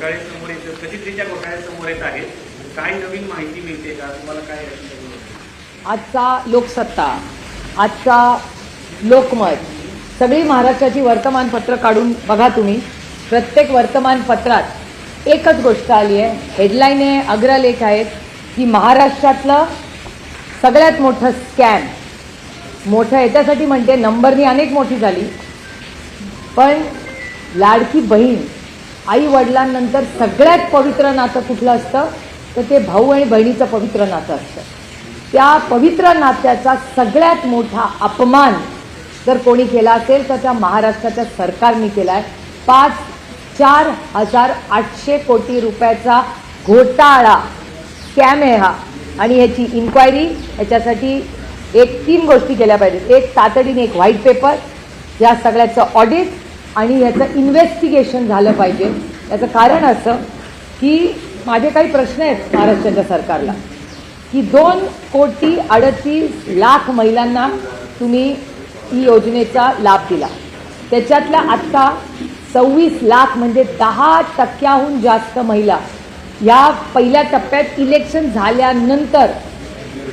घोटाळे समोर येत कथितरित्या घोटाळे समोर येत आहेत. काय नवीन माहिती मिळते का? तुम्हाला काय आजचा लोकसत्ता आजचा लोकमत सगळी महाराष्ट्राची वर्तमानपत्र काढून बघा तुम्ही. प्रत्येक वर्तमानपत्रात एकच गोष्ट आली आहे. हेडलाईन आहे अग्रलेख आहेत की महाराष्ट्रातलं सगळ्यात मोठं स्कॅम. मोठं याच्यासाठी म्हणते नंबरनी अनेक मोठी झाली. पण लाडकी बहीण आई वडिलांनंतर सगळ्यात पवित्र नातं कुठलं असतं? तर ते भाऊ आणि बहिणीचं पवित्र नातं असतं. त्या पवित्र नात्याचा सगळ्यात मोठा अपमान जर कोणी केला असेल तर त्या महाराष्ट्राच्या सरकारने केला आहे. पाच चार हजार आठशे कोटी रुपयाचा घोटाळा स्कॅम आहे हा. आणि ह्याची इन्क्वायरी ह्याच्यासाठी एक तीन गोष्टी केल्या पाहिजेत. एक तातडीने एक व्हाईट पेपर या सगळ्याचं ऑडिट आणि ह्याचं इन्व्हेस्टिगेशन झालं पाहिजे. याचं कारण असं की माझे काही प्रश्न आहेत महाराष्ट्राच्या सरकारला. की दोन कोटी अडतीस लाख महिलांना तुम्ही ही योजनेचा लाभ दिला. त्याच्यातल्या आत्ता सव्वीस लाख म्हणजे दहा टक्क्याहून जास्त महिला या पहिल्या टप्प्यात इलेक्शन झाल्यानंतर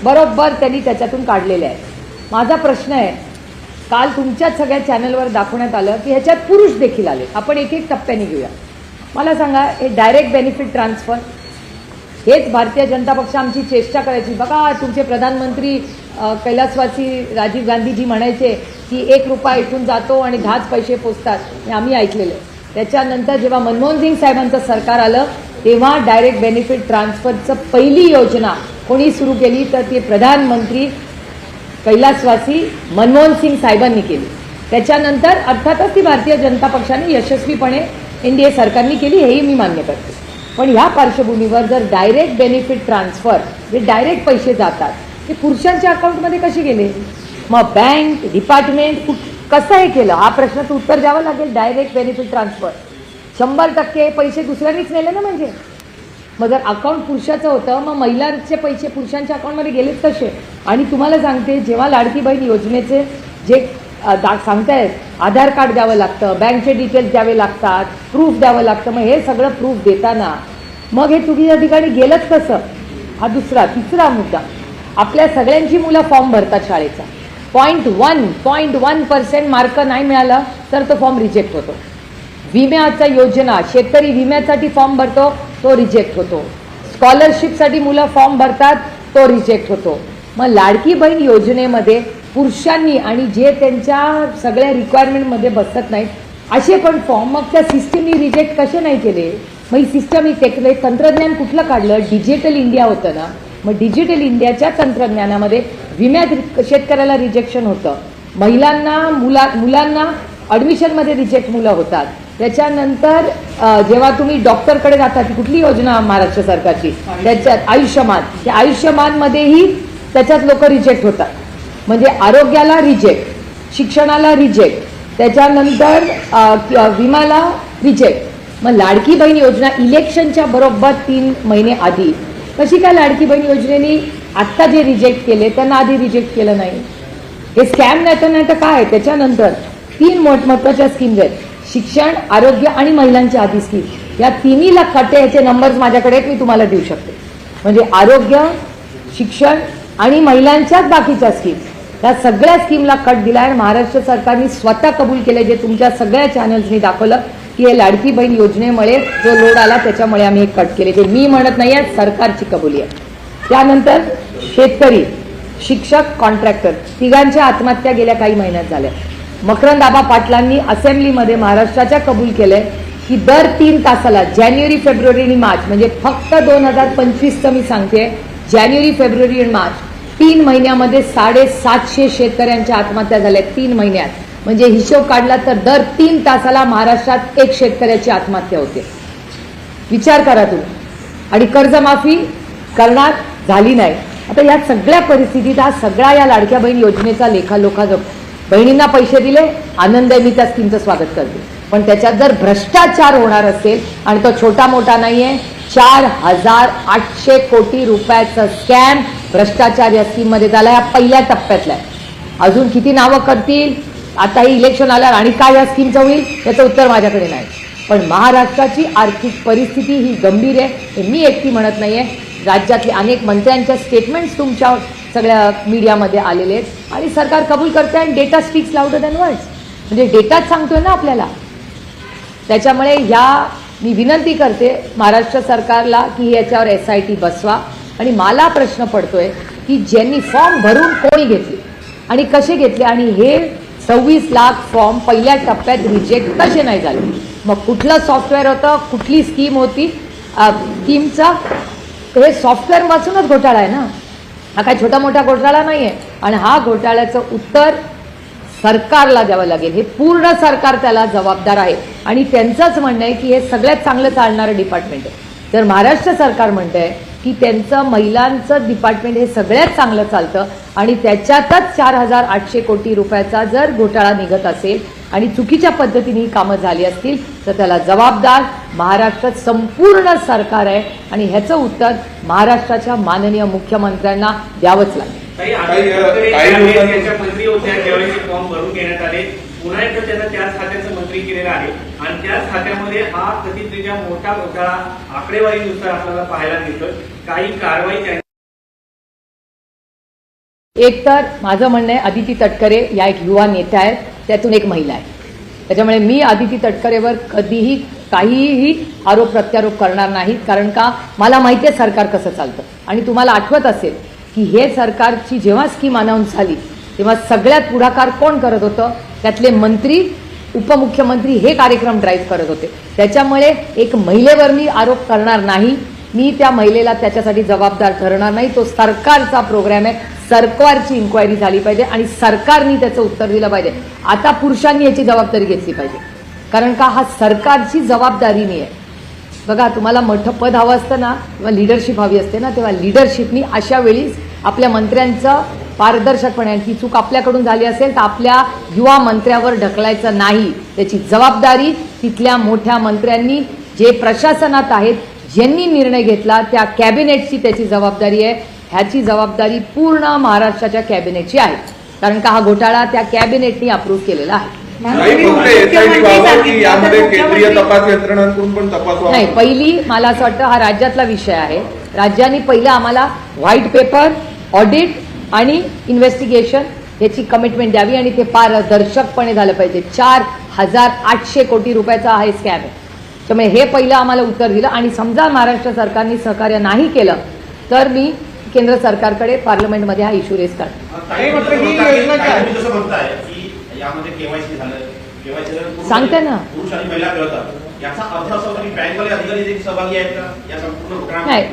बरोबर त्यांनी त्याच्यातून काढलेले आहेत. माझा प्रश्न आहे काल तुमच्याच सगळ्या चॅनलवर दाखवण्यात आलं की ह्याच्यात पुरुष देखील आले. आपण एक एक टप्प्याने घेऊया. मला सांगा हे डायरेक्ट बेनिफिट ट्रान्सफर हेच भारतीय जनता पक्ष आमची चेष्टा करायची. बघा तुमचे प्रधानमंत्री कैलासवासी राजीव गांधीजी म्हणायचे की एक रुपया इथून जातो आणि दहाच पैसे पोचतात. हे आम्ही ऐकलेलं त्याच्यानंतर जेव्हा मनमोहन सिंग साहेबांचं सरकार आलं तेव्हा डायरेक्ट बेनिफिट ट्रान्सफरचं पहिली योजना कोणी सुरू केली? तर ते प्रधानमंत्री कैलासवासी मनमोहन सिंग साहेबांनी केली. त्याच्यानंतर अर्थातच ती भारतीय जनता पक्षाने यशस्वीपणे एन डी ए सरकारने केली हेही मी मान्य करते. पण ह्या पार्श्वभूमीवर जर डायरेक्ट बेनिफिट ट्रान्सफर जे डायरेक्ट पैसे जातात ते पुरुषांच्या अकाउंटमध्ये कसे गेले? मग बँक डिपार्टमेंट कुठ कसं हे केलं? हा प्रश्नाचं उत्तर द्यावं लागेल डायरेक्ट बेनिफिट ट्रान्सफर शंभर टक्के पैसे दुसऱ्यांनीच नेले ना म्हणजे? मग जर अकाउंट पुरुषाचं होतं मग महिलांचे पैसे पुरुषांच्या अकाउंटमध्ये गेलेच कसे आणि तुम्हाला सांगते जेव्हा लाडकी बहीण योजनेचे जे दा सांगतायत आधार कार्ड द्यावं लागतं बँकचे डिटेल्स द्यावे लागतात प्रूफ द्यावं लागतं मग हे सगळं प्रूफ देताना मग हे चुकीच्या ठिकाणी गेलंच कसं? हा दुसरा तिसरा मुद्दा. आपल्या सगळ्यांची मुलं फॉर्म भरतात शाळेचा. Point one point one percent mark नाही मिळाला तर तो फॉर्म रिजेक्ट होतो. विम्याचा योजना शेतकरी विम्यासाठी फॉर्म भरतो तो रिजेक्ट होतो. स्कॉलरशिपसाठी मुलं फॉर्म भरतात तो रिजेक्ट होतो. मग लाडकी बहीण योजनेमध्ये पुरुषांनी आणि जे त्यांच्या सगळ्या रिक्वायरमेंटमध्ये बसत नाहीत असे पण फॉर्म मग त्या सिस्टीमनी रिजेक्ट कसे नाही केले? मग ही सिस्टम ही टेक्नॉलॉजी तंत्रज्ञान कुठलं काढलं? डिजिटल इंडिया होतं ना. मग डिजिटल इंडियाच्या तंत्रज्ञानामध्ये विम्यात शेतकऱ्याला रिजेक्शन होतं. महिलांना मुला मुलांना ॲडमिशनमध्ये रिजेक्ट मुलं होतात. त्याच्यानंतर जेव्हा तुम्ही डॉक्टरकडे जाता ती कुठली योजना महाराष्ट्र सरकारची? त्याच्यात आयुष्यमान. त्या आयुष्यमानमध्येही त्याच्यात लोक रिजेक्ट होतात. म्हणजे आरोग्याला रिजेक्ट शिक्षणाला रिजेक्ट त्याच्यानंतर विमाला रिजेक्ट मग लाडकी बहीण योजना इलेक्शनच्या बरोबर तीन महिने आधी. कशी काय लाडकी बहीण योजनेने आत्ता जे रिजेक्ट केले त्यांना आधी रिजेक्ट केलं नाही? हे स्कॅम नाही तर नाही तर काय? त्याच्यानंतर तीन मोठ महत्त्वाच्या स्कीम्स आहेत. शिक्षण आरोग्य आणि महिलांच्या आधी स्कीम या तिन्हीला कटे याचे नंबर्स माझ्याकडे मी तुम्हाला देऊ शकते. म्हणजे आरोग्य शिक्षण आणि महिलांच्याच बाकीच्या स्कीम या सगळ्या स्कीमला कट दिला आहे महाराष्ट्र सरकारने स्वतः कबूल केले जे तुमच्या सगळ्या चॅनल्सनी दाखवलं की हे लाडकी बहीण योजनेमुळे जो लोड आला त्याच्यामुळे आम्ही हे कट केले. ते मी म्हणत नाही आहे सरकारची कबुली आहे. त्यानंतर शेतकरी शिक्षक कॉन्ट्रॅक्टर तिघांच्या आत्महत्या गेल्या काही महिन्यात झाल्या. मकरंदाबा पाटलांनी असेंब्लीमध्ये महाराष्ट्राच्या कबूल केलंय. की दर तीन तासाला जानेवारी फेब्रुवारी आणि मार्च म्हणजे फक्त दोन हजार पंचवीसचं मी सांगते जानेवारी फेब्रुवारी आणि मार्च तीन महिन्यामध्ये साडेसातशे शेतकऱ्यांच्या आत्महत्या झाल्या तीन महिन्यात. म्हणजे हिशोब काढला तर दर तीन तासाला महाराष्ट्रात एक शेतकऱ्याची आत्महत्या होते. विचार करा तुम्ही. आणि कर्जमाफी करणार झाली नाही. आता या सगळ्या परिस्थितीत हा सगळा या लाडक्या बहीण योजनेचा लेखालोखा जो बहिणींना पैसे दिले आनंद आहे मी त्या स्कीमचं स्वागत करते. पण त्याच्यात जर भ्रष्टाचार होणार असेल आणि तो छोटा मोठा नाहीये चार हजार आठशे कोटी रुपयाचा स्कॅम भ्रष्टाचार या स्कीममध्ये झाला या पहिल्या टप्प्यातला आहे. अजून किती नावं करतील? आता ही इलेक्शन आल्यावर आणि काय या स्कीमचं होईल याचं उत्तर माझ्याकडे नाही. पण महाराष्ट्राची आर्थिक परिस्थिती ही गंभीर आहे हे मी एकटी म्हणत नाही आहे राज्यातले अनेक मंत्र्यांच्या स्टेटमेंट्स तुमच्या सगळ्या मीडियामध्ये आलेले आहेत. आणि सरकार कबूल करते आणि data speaks louder than words म्हणजे डेटाच सांगतोय ना आपल्याला. त्याच्यामुळे ह्या मी विनंती करते महाराष्ट्र सरकारला की याच्यावर एस आय टी बसवा. आणि मला प्रश्न पडतोय की ज्यांनी फॉर्म भरून कोणी घेतले? आणि कसे घेतले? आणि हे सव्वीस लाख फॉर्म पहिल्या टप्प्यात रिजेक्ट कसे नाही झाले? मग कुठलं सॉफ्टवेअर होतं? कुठली स्कीम होती? स्कीमचा हे सॉफ्टवेअरपासूनच घोटाळा आहे ना. हा काय छोटा मोठा घोटाळा नाही आहे आणि हा घोटाळ्याचं उत्तर सरकारला द्यावं लागेल. हे पूर्ण सरकार त्याला जबाबदार आहे. आणि त्यांचंच म्हणणं आहे की हे सगळ्यात चांगलं चालणारं डिपार्टमेंट आहे. तर महाराष्ट्र सरकार म्हणतंय की त्यांचं महिलांचं डिपार्टमेंट हे सगळ्यात चांगलं चालतं. आणि त्याच्यातच चार हजार आठशे कोटी रुपयाचा जर घोटाळा निघत असेल आणि चुकीच्या पद्धतीने ही कामं झाली असतील तर त्याला जबाबदार महाराष्ट्रात संपूर्ण सरकार आहे. आणि ह्याचं उत्तर महाराष्ट्राच्या माननीय मुख्यमंत्र्यांना द्यावंच लागेल. काही काही, अ, आंदोलनकर्ते काही ज्यावेळेस लोकांनी- याच्या मंत्री होत्या त्यावेळेस फॉर्म भरून घेण्यात आले. पुन्हा एकदा त्यांना त्याच खात्याचं मंत्री केलेलं आहे. आणि त्याच खात्यामध्ये हा कथितरित्या मोठा घोटाळा आकडेवारीनुसार आपल्याला पाहायला मिळतोय. काही कारवाई त्या एक तर माझं म्हणणं आहे अदिती तटकरे या एक युवा नेत्या आहेत. त्यातून एक महिला आहे. त्याच्यामुळे मी आदिती तटकरेवर कधीही काहीही आरोप प्रत्यारोप करणार नाहीत कारण का मला माहिती आहे सरकार कसं चालतं. आणि तुम्हाला आठवत असेल की हे सरकारची जेव्हा स्कीम अनाऊन्स झाली तेव्हा सगळ्यात पुढाकार कोण करत होतं? त्यातले मंत्री उपमुख्यमंत्री हे कार्यक्रम ड्राईव्ह करत होते. त्याच्यामुळे एक महिलेवर मी आरोप करणार नाही मी त्या महिलेला त्याच्यासाठी जबाबदार ठरणार नाही. तो सरकारचा प्रोग्राम आहे. सरकारची इन्क्वायरी झाली पाहिजे आणि सरकारने त्याचं उत्तर दिलं पाहिजे. आता पुरुषांनी याची जबाबदारी घेतली पाहिजे. कारण का? हा सरकारची जबाबदारी नाही आहे. बघा तुम्हाला मोठं पद हवं असतं ना किंवा लिडरशिप हवी असते ना तेव्हा लिडरशिपनी अशा वेळीच आपल्या मंत्र्यांचं पारदर्शकपणे आणि ती चूक आपल्याकडून झाली असेल तर आपल्या युवा मंत्र्यावर ढकलायचं नाही. त्याची जबाबदारी तिथल्या मोठ्या मंत्र्यांनी जे प्रशासनात आहेत ज्यांनी निर्णय घेतला त्या कॅबिनेटची त्याची जबाबदारी आहे. ह्याची जबाबदारी पूर्ण महाराष्ट्राच्या कॅबिनेटची आहे. कारण का हा घोटाळा त्या कॅबिनेटनी अप्रूव्ह केलेला आहे. नाही पहिली मला असं वाटतं हा राज्यातला विषय आहे. राज्यांनी पहिलं आम्हाला व्हाईट पेपर ऑडिट आणि इन्व्हेस्टिगेशन याची कमिटमेंट द्यावी आणि ते पारदर्शकपणे झालं पाहिजे. चार हजार आठशे कोटी रुपयाचा हा स्कॅम आहे. त्यामुळे हे पहिलं आम्हाला उत्तर दिलं. आणि समजा महाराष्ट्र सरकारने सहकार्य नाही केलं तर मी केंद्र सरकारकडे पार्लमेंटमध्ये हा इश्यू रेस करतो. सांगते ना. नाही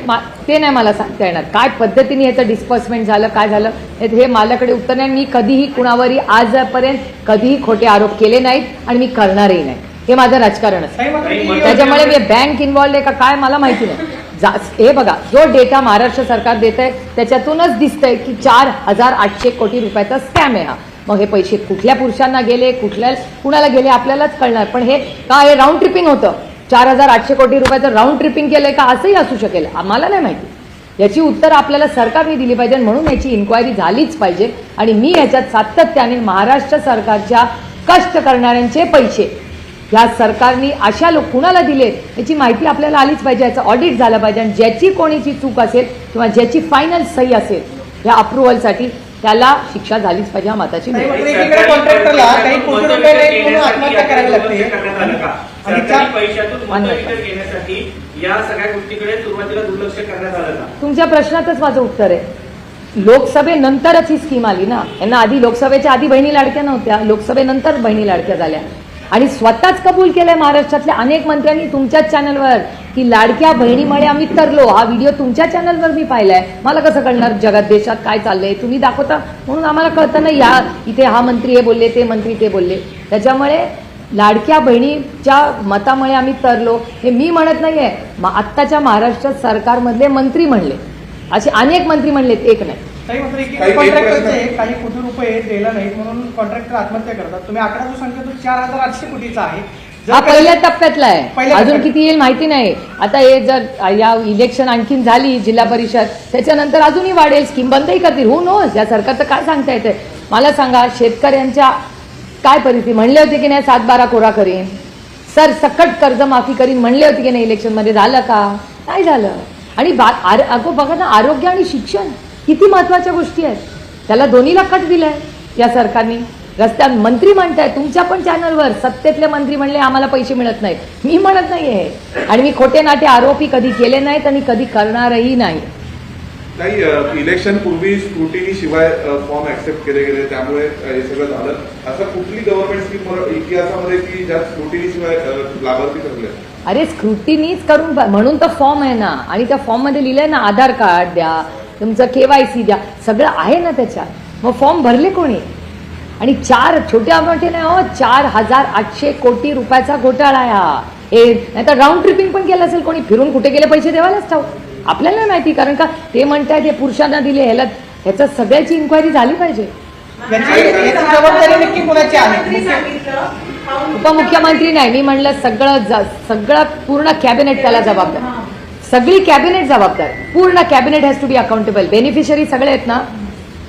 ते नाही मला सांगता येणार काय पद्धतीने याचं डिस्पर्समेंट झालं काय झालं हे हे माझ्याकडे उत्तर नाही. मी कधीही कुणावरही आजपर्यंत कधीही खोटे आरोप केले नाहीत आणि मी करणारही नाही. हे माझं ही काही योजना- त्याच्यामुळे मी बँक इन्व्हॉल्ड आहे का काय मला माहिती नाही. हे बघा जो डेटा महाराष्ट्र सरकार देत आहे त्याच्यातूनच दिसतंय की चार हजार आठशे कोटी रुपयाचा स्कॅम आहे हा. मग हे पैसे कुठल्या पुरुषांना गेले कुठल्या कुणाला गेले आपल्यालाच कळणार. पण हे का हे राऊंड ट्रिपिंग होतं? चार हजार आठशे कोटी रुपयाचं राऊंड ट्रिपिंग केलंय का? असंही असू शकेल. आम्हाला नाही माहिती. याची उत्तर आपल्याला सरकारने दिली पाहिजे म्हणून याची इन्क्वायरी झालीच पाहिजे. आणि मी याच्यात सातत्याने महाराष्ट्र सरकारच्या कष्ट करणाऱ्यांचे पैसे या सरकारने अशा लोक कुणाला दिले याची माहिती आपल्याला आलीच पाहिजे याचं ऑडिट झालं पाहिजे आणि ज्याची कोणीची चूक असेल किंवा ज्याची फायनल सही असेल या अप्रुव्हलसाठी त्याला शिक्षा झालीच पाहिजे हा मताची तुमच्या प्रश्नातच माझं उत्तर आहे. लोकसभेनंतरच ही स्कीम आली ना? यांना आधी लोकसभेच्या आधी बहिणी लाडक्या नव्हत्या लोकसभेनंतर बहिणी लाडक्या झाल्या. आणि स्वतःच कबूल केलंय महाराष्ट्रातल्या अनेक मंत्र्यांनी तुमच्याच चॅनलवर की लाडक्या बहिणीमुळे आम्ही तरलो. हा व्हिडिओ तुमच्या चॅनलवर मी पाहिलाय. मला कसं कळणार जगात देशात काय चाललंय? तुम्ही दाखवता. म्हणून आम्हाला कळतं ना या इथे हा मंत्री हे बोलले ते मंत्री ते बोलले. त्याच्यामुळे लाडक्या बहिणीच्या मतामुळे आम्ही तरलो. हे मी म्हणत नाहीये. म- आत्ताच्या महाराष्ट्र सरकारमधले मंत्री म्हणले. असे अनेक मंत्री म्हणलेत एक नाही. मात्र कॉन्ट्रॅक्टरचे काही कोटी रुपये नाहीत म्हणून कॉन्ट्रॅक्टर आत्महत्या करतात. तुम्ही आकडा जो तो चार हजार आठशे कोटीचा आहे. हा पहिल्या टप्प्यातला आहे. अजून. किती येईल माहिती नाही. आता हे जर या इलेक्शन आणखीन झाली जिल्हा परिषद त्याच्यानंतर अजूनही वाढेल. स्कीम बंदही करतील. हो नो या सरकारचं काय सांगता येते मला सांगा शेतकऱ्यांच्या काय परिस्थिती? म्हणले होते की नाही सात बारा कोरा करीन. सर सकट कर्जमाफी करीन म्हणले होते की नाही इलेक्शनमध्ये झालं का? नाही झालं. आणि बा आर- अगो बघा ना आरोग्य आणि शिक्षण. किती महत्त्वाच्या गोष्टी आहेत? त्याला दोन्हीला कट दिलाय या सरकारने. रस्त्यात मंत्री म्हणताय तुमच्या पण चॅनलवर सत्तेतले मंत्री म्हणले आम्हाला पैसे मिळत नाहीत. मी म्हणत नाहीये आणि मी खोटे नाटे आरोपी कधी केले नाहीत आणि कधी करणारही नाही. काही इलेक्शन पूर्वी स्क्रुटिनी शिवाय फॉर्म ऍक्सेप्ट केले गेले. त्यामुळे हे सगळं झालं. असं कुठली गव्हर्नमेंट स्कीम इतिहासामध्ये की ज्यात स्क्रुटिनी शिवाय लाभार्थी ठरले? अरे स्क्रुटीनीच करून म्हणून तर फॉर्म आहे ना. आणि त्या फॉर्ममध्ये लिहिलंय ना आधार कार्ड द्या तुमचं केवायसी द्या. सगळं आहे ना त्याच्यात. मग फॉर्म भरले कोणी? आणि चार छोट्या मोठे नाही हो चार हजार आठशे कोटी रुपयाचा घोटाळा आहे हा. हे नाही तर राऊंड ट्रिपिंग पण केलं असेल कोणी? फिरून कुठे गेले पैसे देवायलाच ठाऊक. आपल्याला नाही माहिती कारण का ते म्हणतायत हे पुरुषांना दिले ह्याला ह्याचं सगळ्याची इन्क्वायरी झाली पाहिजे. याची याची जबाबदारी नक्की कोणाची आहे? मुख्य- उपमुख्यमंत्री नाही. मी म्हणलं सगळं ज- सगळं पूर्ण कॅबिनेट त्याला जबाबदार. सगळी कॅबिनेट जबाबदार. पूर्ण cabinet has to be accountable beneficiary सगळे आहेत ना?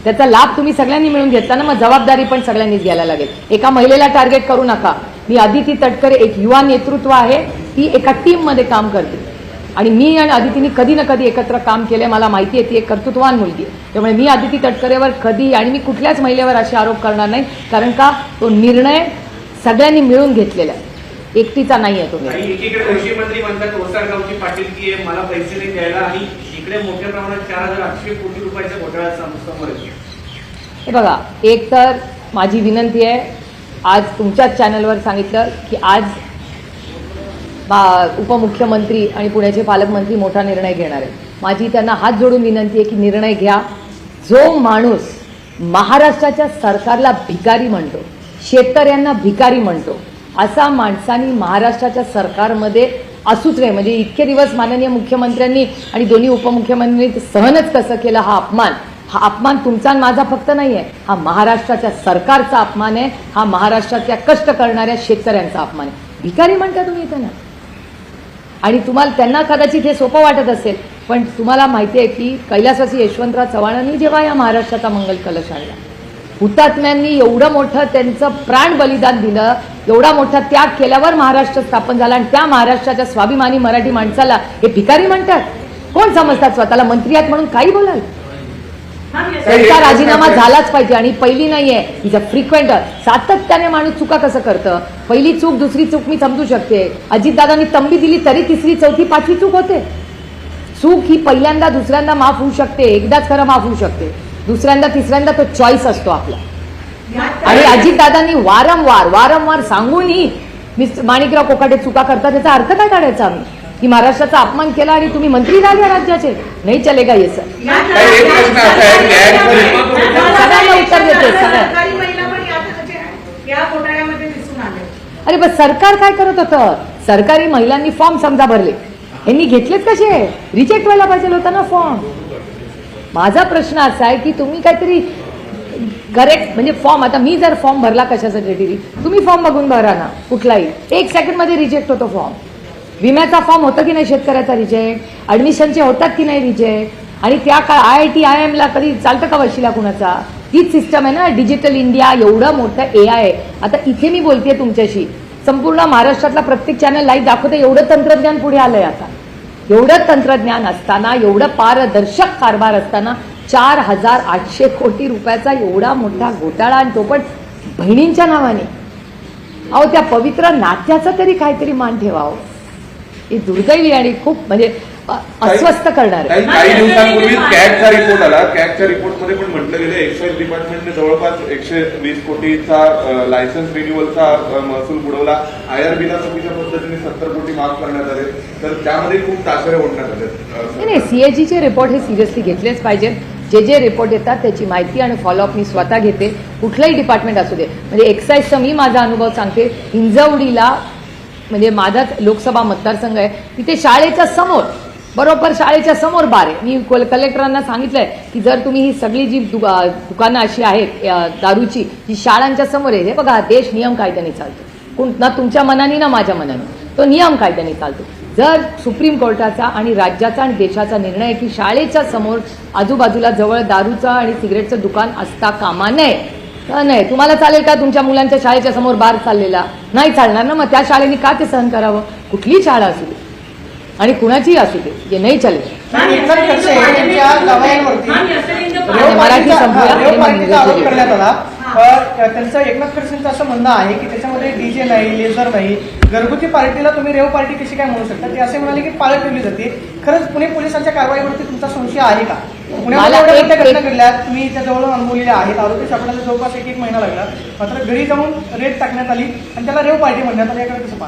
त्याचा लाभ तुम्ही सगळ्यांनी मिळून घेतला ना मग जबाबदारी पण सगळ्यांनीच घ्यायला लागेल. एका महिलेला टार्गेट करू नका. मी आदिती तटकरे एक युवा नेतृत्व आहे. ती एका टीममध्ये काम करते. आणि मी आणि आदितीने कधी ना कधी एकत्र काम केलंय. मला माहिती आहे ती एक कर्तृत्वान मुलगी आहे. त्यामुळे मी अदिती तटकरेवर कधी आणि मी कुठल्याच महिलेवर असे आरोप करणार नाही. कारण का? तो निर्णय सगळ्यांनी मिळून घेतलेला आहे. एकटीचा नाही आहे तो. निर्णय आणि एकीकडे कृषी मंत्री म्हणतात ओसारगावची पाटीलकी आहे मला पैसे नाही द्यायला आणि इकडे मोठ्या प्रमाणात चार हजार आठशे कोटी घोटाळा समोर हे बघा एक तर माझी विनंती आहे आज तुमच्याच चॅनलवर सांगितलं की आज उपमुख्यमंत्री आणि पुण्याचे पालकमंत्री मोठा निर्णय घेणार आहेत. माझी त्यांना हात जोडून विनंती आहे की निर्णय घ्या. जो माणूस महाराष्ट्राच्या सरकारला भिकारी म्हणतो शेतकऱ्यांना भिकारी म्हणतो असा माणसांनी महाराष्ट्राच्या सरकारमध्ये असूच नाही म्हणजे इतके दिवस माननीय मुख्यमंत्र्यांनी आणि दोन्ही उपमुख्यमंत्र्यांनी सहनच कसं केलं हा अपमान? हा अपमान तुमचा आणि माझा फक्त नाही आहे हा महाराष्ट्राच्या सरकारचा अपमान आहे. हा महाराष्ट्रातल्या कष्ट करणाऱ्या शेतकऱ्यांचा अपमान आहे. भिकारी म्हणता तुम्ही त्यांना आणि तुम्हाला त्यांना कदाचित हे सोपं वाटत असेल पण तुम्हाला माहिती आहे की कैलासवासी यशवंतराव चव्हाणांनी जेव्हा या महाराष्ट्राचा मंगल कलश आणला हुतात्म्यांनी एवढं मोठं त्यांचं प्राण बलिदान दिलं एवढा मोठा त्याग केल्यावर महाराष्ट्र स्थापन झाला आणि त्या महाराष्ट्राच्या स्वाभिमानी मराठी माणसाला हे भिकारी म्हणतात. कोण समजतात स्वतःला? मंत्री आहेत म्हणून काही बोलाल. त्यांचा राजीनामा झालाच पाहिजे आणि पहिली नाहीये. इज अ फ्रिक्वेंट सातत्याने माणूस चुका कसं करतं? पहिली चूक दुसरी चूक मी समजू शकते. अजितदादांनी तंबी दिली तरी तिसरी चौथी पाचवी चूक होते. चूक ही पहिल्यांदा दुसऱ्यांदा माफ होऊ शकते. एकदाच खरं माफ होऊ शकते. दुसऱ्यांदा तिसऱ्यांदा तो चॉईस असतो आपला. आणि अजितदादांनी वारंवार वारंवार सांगूनही मिस्टर माणिकराव कोकाटे चुका करतात त्याचा अर्थ काय काढायचा आम्ही? की महाराष्ट्राचा अपमान केला आणि तुम्ही मंत्री झाले या राज्याचे? नाही चलेगा ये सर. सगळ्यांना उत्तर देते सगळ्या सरकारी महिला पण यात या घोटाळ्यामध्ये दिसून आले. अरे पण सरकार काय करत होतं? सरकारी महिलांनी फॉर्म समजा भरले. यांनी घेतलेच कसे? रिजेक्ट व्हायला पाहिजे होता ना फॉर्म माझा प्रश्न असा आहे की तुम्ही काहीतरी करेक्ट म्हणजे फॉर्म आता मी जर फॉर्म भरला कशासाठी टीव्ही तुम्ही फॉर्म बघून भरा ना कुठलाही. एक सेकंडमध्ये रिजेक्ट होतो फॉर्म विम्याचा फॉर्म होतं की नाही शेतकऱ्याचा रिजेक्ट ऍडमिशनचे होतात की नाही रिजेक्ट आणि त्या काळ I I T I M ला कधी चालतं का वशिला कुणाचा? हीच सिस्टम आहे ना डिजिटल इंडिया एवढं मोठं ए आय आहे. आता इथे मी बोलते तुमच्याशी. संपूर्ण महाराष्ट्रातला प्रत्येक चॅनल लाईव्ह दाखवते एवढं तंत्रज्ञान पुढे आलंय आता. एवढं तंत्रज्ञान असताना एवढं पारदर्शक कारभार असताना चार हजार आठशे कोटी रुपयाचा एवढा मोठा घोटाळा आणि तो पण बहिणींच्या नावाने. अहो त्या पवित्र नात्याचा तरी काहीतरी मान ठेवावं. ही दुर्दैवी आणि खूप म्हणजे अस्वस्थ करणार काही काही दिवसांपूर्वी कॅगचा रिपोर्ट आला. कॅगच्या रिपोर्टमध्ये पण म्हटलं गेलं एक्साईज डिपार्टमेंटने जवळपास एकशे वीस कोटीचा लायसन्स रिन्युअलचा महसूल बुडवला. आयआरबीला चुकीच्या पद्धतीने सत्तर कोटी माफ करण्यात आले. तर त्यामध्ये खूप ताशेरे ओढण्यात आले नाही नाही सीएजीचे रिपोर्ट हे सिरियसली घेतलेच पाहिजेत. जे जे रिपोर्ट येतात त्याची माहिती आणि फॉलोअप मी स्वतः घेते. कुठलंही डिपार्टमेंट असू दे. म्हणजे एक्साईजचा मी माझा अनुभव सांगते. हिंजवडीला म्हणजे माझाच लोकसभा मतदारसंघ आहे. तिथे शाळेच्या समोर बरोबर शाळेच्या समोर बार. आहे मी कोल- कलेक्टरांना सांगितलंय की जर तुम्ही ही सगळी जी दुका दुकानं अशी आहेत दारूची जी शाळांच्या समोर आहे हे बघा देश नियम कायद्याने चालतो. कोण ना तुमच्या मनाने ना माझ्या मनाने. तो नियम कायद्याने चालतो. जर सुप्रीम कोर्टाचा आणि राज्याचा आणि देशाचा निर्णय आहे की शाळेच्या समोर आजूबाजूला जवळ दारूचं आणि सिगरेटचं दुकान असता कामा नये तर नाही तुम्हाला चालेल का तुमच्या मुलांच्या शाळेच्या समोर बार चाललेला? नाही चालणार ना मग त्या शाळेने का ते सहन करावं? कुठली शाळा असू दे. आणि कुणाचीही असू दे जे नाही चालेल. मराठी हा, करण्यात आला. त्यांचं एकनाथ खडसेंचं असं म्हणणं आहे की त्याच्यामध्ये डीजे नाही लेझर नाही. घरगुती पार्टीला तुम्ही रेव पार्टी कशी काय म्हणू शकता? ते असे म्हणाले की पाळत ठेवली जाते. खरंच पुणे पोलिसांच्या कारवाईवरती तुमचा संशय आहे का? पुण्यामध्ये एवढ्या घटना घडल्या तुम्ही त्या जवळ अनुभवलेल्या आहेत. आरोपी सापडायला जवळपास एक एक महिना लागला. मात्र घरी जाऊन रेड टाकण्यात आली आणि त्याला रेव पार्टी म्हणण्यात आली. याकडे कसं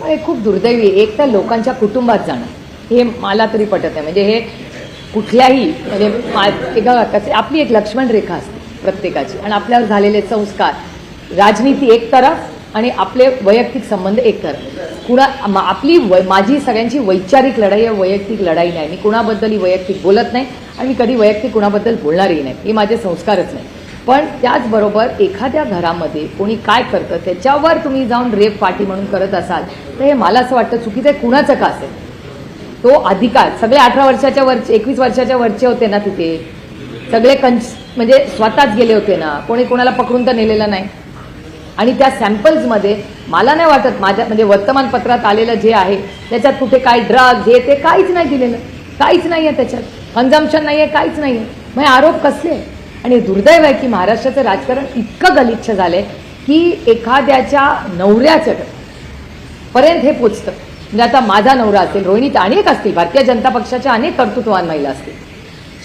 पण हे खूप दुर्दैवी आहे. एक तर लोकांच्या कुटुंबात जाणं. हे मला तरी पटत नाही. म्हणजे हे कुठल्याही म्हणजे मा- एका कसे आपली एक लक्ष्मण रेखा असते प्रत्येकाची. आणि आपल्यावर झालेले संस्कार. राजनीती एक तरफ आणि आपले वैयक्तिक संबंध एक तरफ. कुणा आपली व माझी सगळ्यांची वैचारिक लढाई आहे. वैयक्तिक लढाई नाही. मी कुणाबद्दलही वैयक्तिक बोलत नाही. आणि मी कधी वैयक्तिक कुणाबद्दल बोलणारही नाही. हे माझे संस्कारच नाही. पण त्याचबरोबर एखाद्या घरामध्ये कोणी काय करतं त्याच्यावर तुम्ही जाऊन रेप पार्टी म्हणून करत असाल तर हे मला असं वाटतं चुकीचं आहे कुणाचं का असेल? तो अधिकार सगळे अठरा वर्षाच्या वरचे एकवीस वर्षाच्या वरचे होते ना तिथे? सगळे कंच म्हणजे स्वतःच गेले होते ना? कोणी कोणाला पकडून तर नेलेलं नाही? आणि त्या सॅम्पल्समध्ये मला नाही वाटत माझ्या म्हणजे वर्तमानपत्रात आलेलं जे आहे त्याच्यात कुठे काय ड्रग हे ते काहीच नाही दिलेलं. काहीच नाही आहे त्याच्यात. कन्झम्पशन नाही आहे काहीच नाही आहे मग आरोप कसले? आणि दुर्दैव आहे की महाराष्ट्राचं राजकारण इतकं गलिच्छ झालंय की एखाद्याच्या नवऱ्याचं पर्यंत हे पोचतं. म्हणजे आता माझा नवरा असेल रोहिणीत अनेक असतील भारतीय जनता पक्षाच्या अनेक कर्तृत्ववान महिला असतील.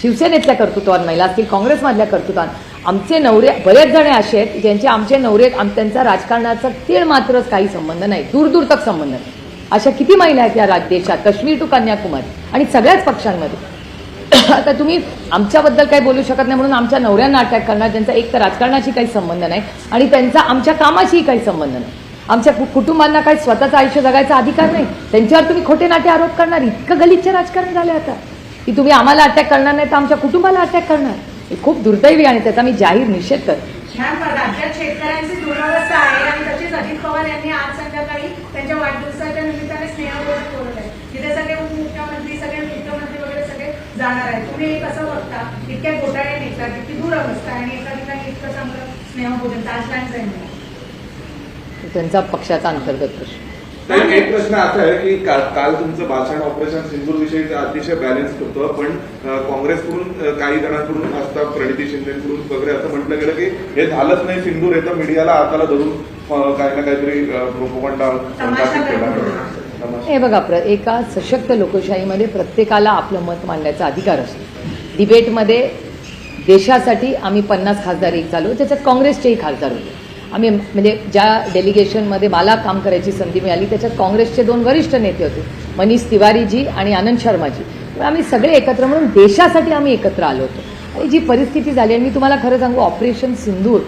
शिवसेनेतल्या कर्तृत्ववान महिला असतील काँग्रेसमधल्या कर्तृत्वान आमचे नवरे बरेच जण असे आहेत ज्यांचे आमचे नवरे आम त्यांचा राजकारणाचा तीळ मात्रच काही संबंध नाही दूर दूर तक संबंध नाही. अशा किती महिला आहेत या राज देशात? काश्मीर टू कन्याकुमारी आणि सगळ्याच पक्षांमध्ये. आता तुम्ही आमच्याबद्दल काही बोलू शकत नाही म्हणून आमच्या नवऱ्यांना अटॅक करणार त्यांचा एक तर राजकारणाशी काही संबंध नाही आणि त्यांचा आमच्या कामाशीही काही संबंध नाही. आमच्या कु- कुटुंबांना काही स्वतःचं आयुष्य जगायचा अधिकार नाही. त्यांच्यावर तुम्ही खोटे नाटे आरोप करणार इतकं गलिच्छ राजकारण झालं आता. की तुम्ही आम्हाला अटॅक करणार नाही तर आमच्या कुटुंबाला अटॅक करणार. हे खूप दुर्दैवी आणि त्याचा मी जाहीर निषेध करतो. राज्यात शेतकऱ्यांची दुरवस्था आहे आणि तशीच अजित पवार यांनी आज संध्याकाळी त्यांच्या वाढदिवसाच्या निमित्त स्नेहभोजन बोलवलं आहे तिथे सगळे उपमुख्यमंत्री सगळे मुख्यमंत्री वगैरे सगळे जाणार आहेत तुम्ही हे कसं बघता? इतक्या घोटाळे नेतात इतकी दूरवस्था आणि एका ठिकाणी इतकं चांगलं स्नेहभोजन ताजलाईन जाईल त्यांचा पक्षाचा अंतर्गत प्रश्न. तर एक प्रश्न असा आहे की काल तुमचं भाषण ऑपरेशन सिंदूर विषयी अतिशय बॅलन्स होतं पण काँग्रेसकडून काही जणांकडून असता प्रणिती शिंदेकडून वगैरे असं म्हटलं गेलं की हे झालंच नाही सिंदूर येतं मीडियाला हाताला धरून काही ना काहीतरी प्रोपोगंडा संपादित केला. हे बघा प्र एका सशक्त लोकशाहीमध्ये प्रत्येकाला आपलं मत मांडण्याचा अधिकार असतो. डिबेटमध्ये देशासाठी आम्ही पन्नास खासदार एक झालो त्याच्यात काँग्रेसचेही खासदार होते. आम्ही म्हणजे ज्या डेलिगेशनमध्ये मला काम करायची संधी मिळाली त्याच्यात काँग्रेसचे दोन वरिष्ठ नेते होते मनीष तिवारीजी आणि आनंद शर्माजी. आम्ही सगळे एकत्र म्हणून देशासाठी आम्ही एकत्र आलो होतो. आणि जी परिस्थिती झाली आणि मी तुम्हाला खरं सांगू ऑपरेशन सिंदूर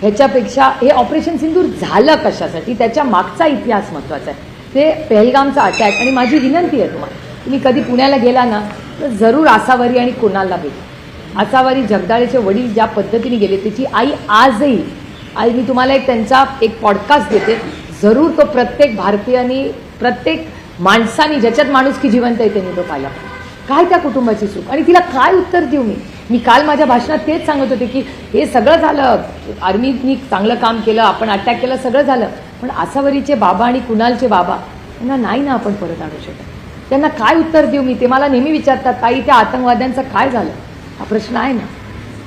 ह्याच्यापेक्षा हे ऑपरेशन सिंदूर झालं कशासाठी? त्याच्या मागचा इतिहास महत्त्वाचा आहे. ते पेहलगामचा अटॅक आणि माझी विनंती आहे तुम्हाला तुम्ही कधी पुण्याला गेला ना तर जरूर आसावरी आणि कोणाला भेट. आसावरी जगदाळेचे वडील ज्या पद्धतीने गेले त्याची आई आजही आई मी तुम्हाला एक त्यांचा एक पॉडकास्ट देते. जरूर तो प्रत्येक भारतीयानी प्रत्येक माणसानी ज्याच्यात माणूस की जिवंत आहे त्यांनी तो पाहिला काय त्या कुटुंबाची सुख? आणि तिला काय उत्तर देऊ मी? मी काल माझ्या भाषणात तेच सांगत होते की हे सगळं झालं. आर्मीनी चांगलं काम केलं आपण अटॅक केलं सगळं झालं. पण आसावरीचे बाबा आणि कुणालचे बाबा यांना नाही ना आपण परत आणू शकत. त्यांना काय उत्तर देऊ मी? ते मला नेहमी विचारतात ताई त्या आतंकवाद्यांचं काय झालं? हा प्रश्न आहे ना.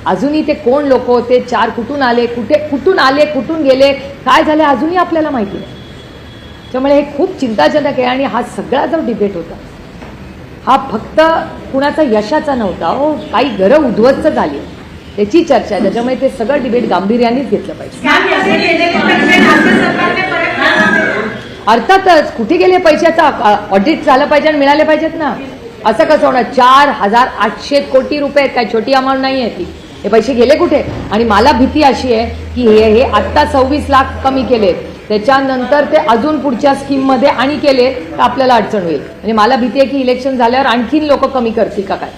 अजूनही ते कोण लोक होते? चार कुठून आले? कुठे कुठून आले? कुठून गेले? काय झाले? अजूनही आपल्याला माहिती नाही. त्यामुळे हे खूप चिंताजनक आहे आणि हा सगळा जो डिबेट होता हा फक्त कुणाचा यशाचा नव्हता हो. काही घरं उद्ध्वस्त झाली. त्याची चर्चा आहे. त्याच्यामुळे ते सगळं डिबेट गांभीर्यानेच घेतलं पाहिजे मॅम, असे केलेले पैसे राज्य सरकारने परत करावे. अर्थातच कुठे गेले पैशाचा ऑडिट झालं पाहिजे आणि मिळाले पाहिजेत ना. असं कसं होणार? चार हजार आठशे कोटी रुपये आहेत. काय छोटी अमाऊंट नाही आहे ती. हे पैसे गेले कुठे? आणि मला भीती अशी आहे की हे हे आत्ता सव्वीस लाख कमी केलेत. त्याच्यानंतर ते अजून पुढच्या स्कीममध्ये आणि केले तर आपल्याला अडचण होईल. म्हणजे मला भीती आहे की इलेक्शन झाल्यावर आणखीन लोक कमी करतील का काय?